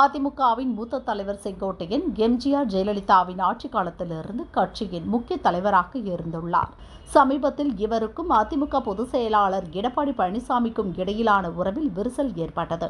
அதிமுகவின் மூத்த தலைவர் செங்கோட்டையன் எம்ஜிஆர் ஜெயலலிதாவின் ஆட்சி காலத்திலிருந்து கட்சியின் முக்கிய தலைவராக இருந்துள்ளார். சமீபத்தில் இவருக்கும் அதிமுக பொதுச் செயலாளர் எடப்பாடி பழனிசாமிக்கும் இடையிலான உறவில் விரிசல் ஏற்பட்டது.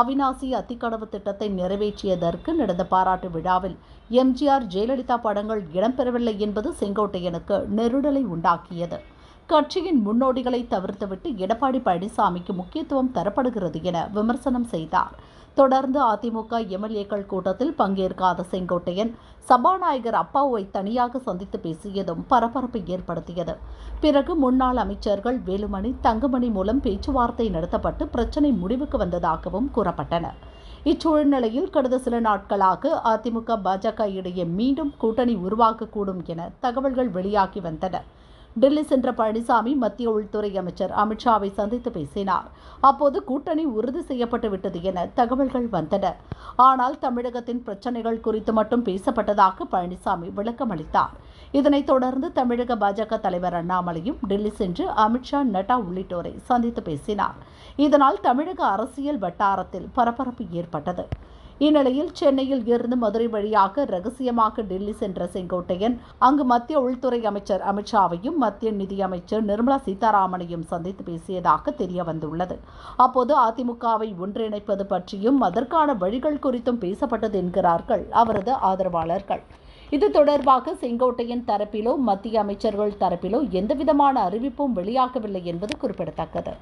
அவினாசி அத்திக்கடவு திட்டத்தை நிறைவேற்றியதற்கு நடந்த பாராட்டு விழாவில் எம்ஜிஆர் ஜெயலலிதா படங்கள் இடம்பெறவில்லை என்பது செங்கோட்டையனுக்கு நெருடலை உண்டாக்கியது. கட்சியின் முன்னோடிகளை தவிர்த்துவிட்டு எடப்பாடி பழனிசாமிக்கு முக்கியத்துவம் தரப்படுகிறது என விமர்சனம் செய்தார். தொடர்ந்து அதிமுக எம்எல்ஏக்கள் கூட்டத்தில் பங்கேற்காத செங்கோட்டையன் சபாநாயகர் அப்பாவை தனியாக சந்தித்து பேசியதும் பரபரப்பை ஏற்படுத்தியது. பிறகு முன்னாள் அமைச்சர்கள் வேலுமணி தங்கமணி மூலம் பேச்சுவார்த்தை நடத்தப்பட்டு பிரச்சினை முடிவுக்கு வந்ததாகவும் கூறப்பட்டன. இச்சூழ்நிலையில் கடந்த சில நாட்களாக அதிமுக பாஜக இடையே மீண்டும் கூட்டணி உருவாகக்கூடும் என தகவல்கள் வெளியாகி வந்தன. டெல்லி சென்ற பழனிசாமி மத்திய உள்துறை அமைச்சர் அமித்ஷாவை சந்தித்து பேசினார். அப்போது கூட்டணி உறுதி செய்யப்பட்டு விட்டது என தகவல்கள் வந்தன. ஆனால் தமிழகத்தின் பிரச்சனைகள் குறித்து மட்டும் பேசப்பட்டதாக பழனிசாமி விளக்கம் அளித்தார். இதனைத் தொடர்ந்து தமிழக பாஜக தலைவர் அண்ணாமலையும் டெல்லி சென்று அமித்ஷா நட்டா உள்ளிட்டோரை சந்தித்து பேசினார். இதனால் தமிழக அரசியல் வட்டாரத்தில் பரபரப்பு ஏற்பட்டது. இந்நிலையில் சென்னையில் இருந்து மதுரை வழியாக ரகசியமாக டெல்லி சென்ற செங்கோட்டையன் அங்கு மத்திய உள்துறை அமைச்சர் அமித்ஷாவையும் மத்திய நிதியமைச்சர் நிர்மலா சீதாராமனையும் சந்தித்து பேசியதாக தெரிய வந்துள்ளது அப்போது அதிமுகவை ஒன்றிணைப்பது பற்றியும் அதற்கான வழிகள் குறித்தும் பேசப்பட்டது என்கிறார்கள் அவரது ஆதரவாளர்கள். இது தொடர்பாக செங்கோட்டையன் தரப்பிலோ மத்திய அமைச்சர்கள் தரப்பிலோ எந்தவிதமான அறிவிப்பும் வெளியாகவில்லை என்பது குறிப்பிடத்தக்கது.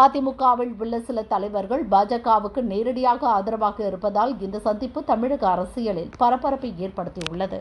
அதிமுகவில் உள்ள சில தலைவர்கள் பாஜகவுக்கு நேரடியாக ஆதரவாக இருப்பதால் இந்த சந்திப்பு தமிழக அரசியலில் பரபரப்பை ஏற்படுத்தியுள்ளது.